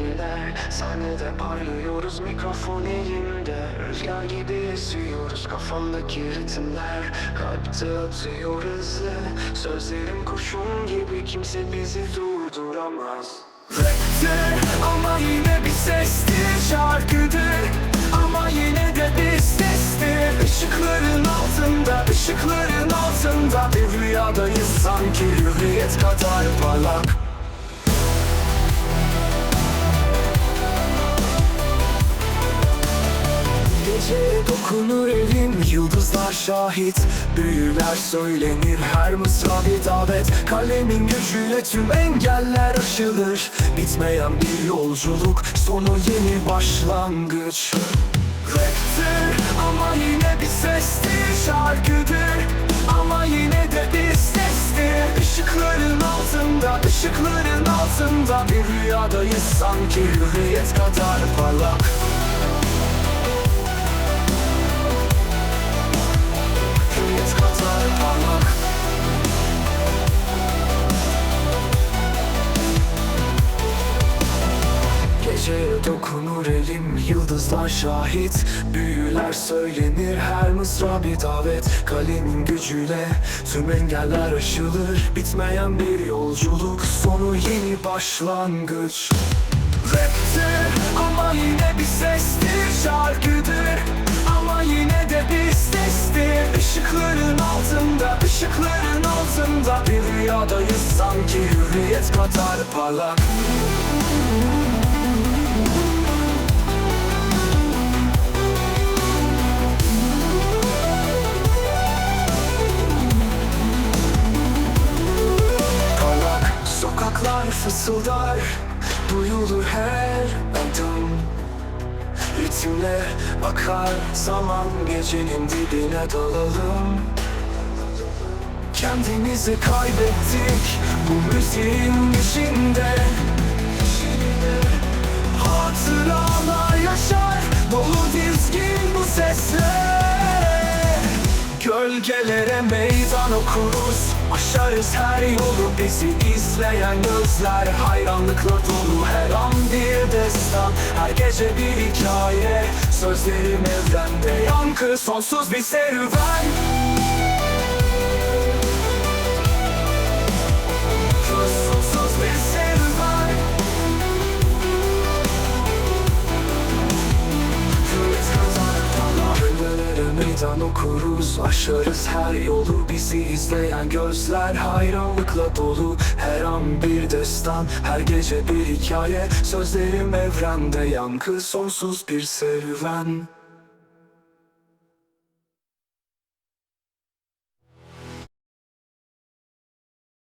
sevgiler Sahnede parlıyoruz mikrofon elimde. Rüzgar gibi esiyoruz kafamdaki ritimler. Kalpte atıyor hızlı Sözlerim kurşun gibi kimse bizi durduramaz. Raptir ama yine bir sestir Şarkıdır. Ama yine de bir sestir. Işıkların altında, ışıkların altında Bir rüyadayız. Sanki hürriyet kadar parlak dokunur elim Yıldızlar şahit. Büyüler söylenir Her mısra bir davet. Kalemin gücüyle tüm engeller aşılır. Bitmeyen bir yolculuk Sonu yeni başlangıç. Raptir ama yine bir sestir Şarkıdır. Ama yine de bir sestir. Işıkların altında, ışıkların altında Bir rüyadayız sanki. Hürriyet kadar parlak dokunur elim Yıldızlar şahit. Büyüler söylenir Her mısra bir davet. Kalemin gücüyle Tüm engeller aşılır. Bitmeyen bir yolculuk Sonu yeni başlangıç. Raptir ama yine bir sestir Şarkıdır. Ama yine de bir sestir. Işıkların altında, ışıkların altında Bir rüyadayız. Sanki hürriyet kadar Parlak fısıldar Duyulur her adım. Ritimle akar zaman Gecenin dibine dalalım. Kendimizi kaybettik Bu müziğin içinde Gölgelere meydan okuruz. Aşarız her yolu bizi izleyen gözler Hayranlıkla dolu. Her an bir destan Her gece bir hikaye. Sözlerim evrende yankı Sonsuz bir serüven meydan okuruz Aşarız her yolu. Bizi izleyen gözler Hayranlıkla dolu. Her an bir destan Her gece bir hikaye. Sözlerim evrende yankı Sonsuz bir serüven